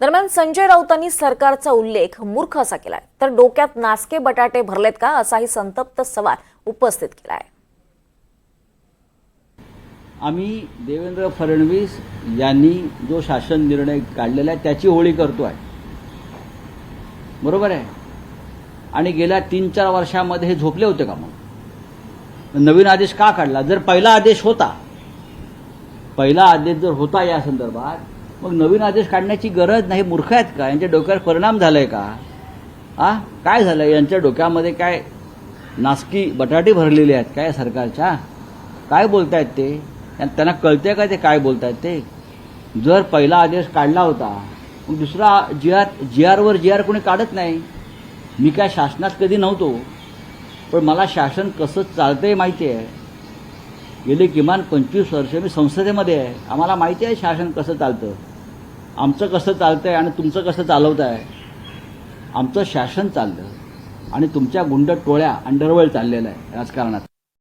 दरम्यान संजय राऊतांनी सरकारचा उल्लेख मूर्ख असा केलाय. तर डोक्यात नासके बटाटे भरलेत का असाही संतप्त सवाल उपस्थित केलाय. आम्ही देवेंद्र फडणवीस यांनी जो शासन निर्णय काढलेला आहे त्याची होळी करतोय. बरोबर आहे? आणि गेल्या तीन चार वर्षामध्ये हे झोपले होते का मग? नवीन आदेश का काढला? जर पहिला आदेश होता पहिला आदेश जर होता या संदर्भात मग नवीन आदेश काढण्याची गरज नाही मूर्ख आहेत का? यांच्या डोक्यावर परिणाम झालाय का? आ? काय झालं यांच्या डोक्यामध्ये काय नासकी बटाटे भरलेले आहेत काय सरकारच्या? काय बोलतायत ते? त्यांना कळते का ते काय बोलतायत ते? जर पहिला आदेश काढला होता मग दुसरा जी आर जी आरवर जी आर कोणी काढत नाही. मी काय शासनात कधी नव्हतो. पण मला शासन कसं चालतंय माहिती आहे गेले किमान पंचवीस वर्ष मी संसदेमध्ये आहे. आम्हाला माहिती आहे शासन कसं चालतं. आमचं कसं चालतं आहे आणि तुमचं कसं चालवत आहे आमचं शासन चाललं आणि तुमच्या गुंड टोळ्या अंडरवर्ल्ड चाललेलं आहे राजकारणात.